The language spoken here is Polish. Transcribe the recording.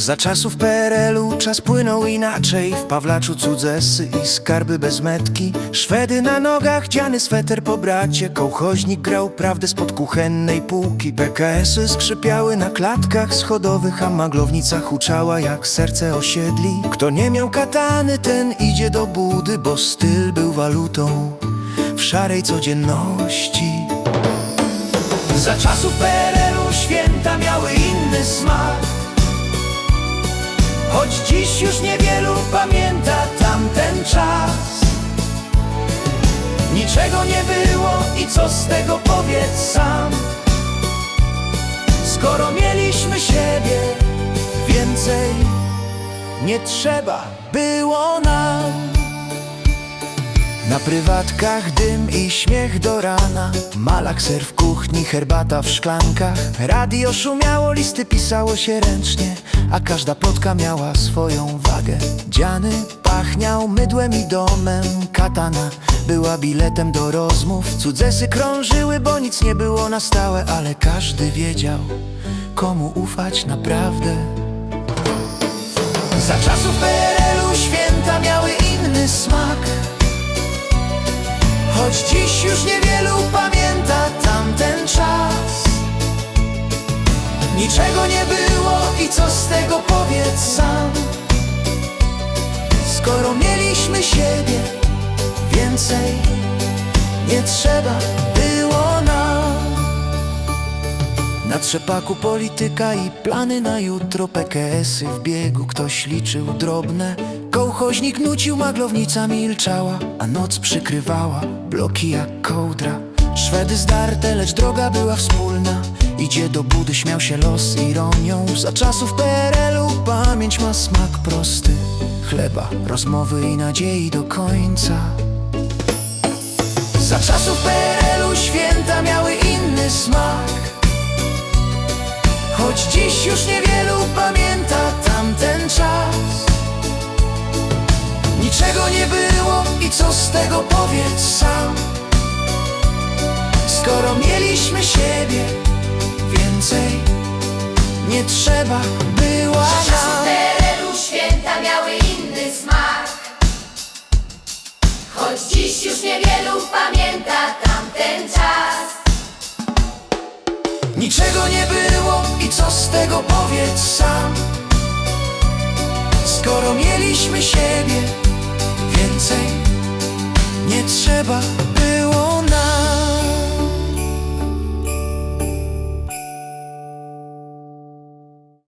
Za czasów PRL-u czas płynął inaczej. W Pawlaczu cudzesy i skarby bez metki. Szwedy na nogach, dziany sweter po bracie. Kołchoźnik grał prawdę spod kuchennej półki. PKS-y skrzypiały na klatkach schodowych A maglownica huczała jak serce osiedli. Kto nie miał katany, ten idzie do budy Bo styl był walutą w szarej codzienności. Za czasów PRL-u święta miały inny smak już niewielu pamięta tamten czas. Niczego nie było i co z tego powiedz sam. Skoro mieliśmy siebie więcej nie trzeba było nam. Na prywatkach dym i śmiech do rana Malakser w kuchni, herbata w szklankach. Radio szumiało, listy pisało się ręcznie A każda plotka miała swoją wagę. Dziany pachniał mydłem i domem. Katana była biletem do rozmów. Cudzesy krążyły, bo nic nie było na stałe Ale każdy wiedział, komu ufać naprawdę. Za czasów PRL-u święta miały inny smak. Choć dziś już niewielu siebie więcej. Nie trzeba było nam. Na trzepaku polityka i plany na jutro. PKS-y w biegu Ktoś liczył drobne. Kołchoźnik nucił, maglownica milczała A noc przykrywała. Bloki jak kołdra. Szwedy zdarte, lecz droga była wspólna. Idzie do budy, śmiał się los ironią. Za czasów PRL-u pamięć ma smak prosty Chleba, rozmowy i nadziei do końca. Za czasów PRL-u święta miały inny smak. Choć dziś już niewielu pamięta tamten czas. Niczego nie było i co z tego powiedz sam. Skoro mieliśmy siebie więcej Nie trzeba była Czasów nam. PRL-u święta miały Choć dziś już niewielu pamięta tamten czas. Niczego nie było i co z tego powiedz sam. Skoro mieliśmy siebie więcej Nie trzeba